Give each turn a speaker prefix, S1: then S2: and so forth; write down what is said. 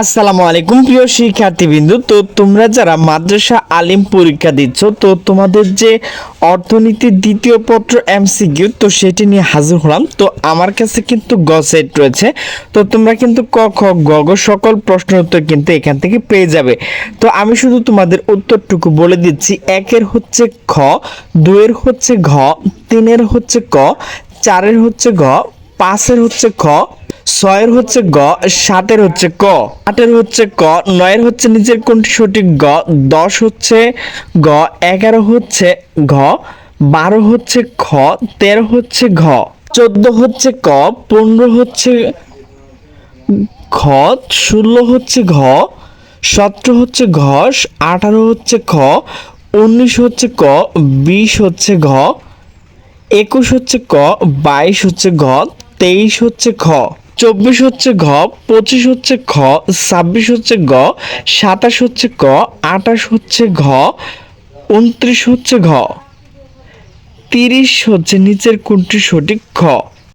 S1: আসসালামু আলাইকুম, প্রিয় শিক্ষার্থীবৃন্দু। তো তোমরা যারা মাদ্রাসা আলিম পরীক্ষা দিচ্ছ, তো তোমাদের যে অর্থনীতির দ্বিতীয় পত্র এমসিকিউ, তো সেটি নিয়ে হাজির হলাম। তো আমার কাছে কিন্তু গ সেট রয়েছে। তো তোমরা কিন্তু ক, খ, গ গ সকল প্রশ্ন উত্তর কিন্তু এখান থেকে পেয়ে যাবে। তো আমি শুধু তোমাদের উত্তরটুকু বলে দিচ্ছি। একের হচ্ছে খ দুয়ের হচ্ছে ঘ, তিনের হচ্ছে ক, চারের হচ্ছে ঘ পাঁচের হচ্ছে খ ছয়ের হচ্ছে গ, সাতের হচ্ছে ক। আটের হচ্ছে ক, নয়ের হচ্ছে নিচের কোনটি সঠিক গ, দশ হচ্ছে গ, এগারো হচ্ছে ঘ, বারো হচ্ছে খ, তেরো হচ্ছে ঘ, চোদ্দ হচ্ছে ক, পনেরো হচ্ছে খ ষোলো হচ্ছে ঘ, সতেরো হচ্ছে ঘ, আঠারো হচ্ছে খ, উনিশ হচ্ছে ক, বিশ হচ্ছে ঘ, একুশ হচ্ছে ক, বাইশ হচ্ছে ঘ তেইশ হচ্ছে খ চব্বিশ হচ্ছে ঘ, পঁচিশ হচ্ছে খ, ছাব্বিশ হচ্ছে গ, সাতাশ হচ্ছে ক আটাশ হচ্ছে ঘ উনত্রিশ হচ্ছে ঘ। তিরিশ হচ্ছে নিচের কোনটি সঠিক খ।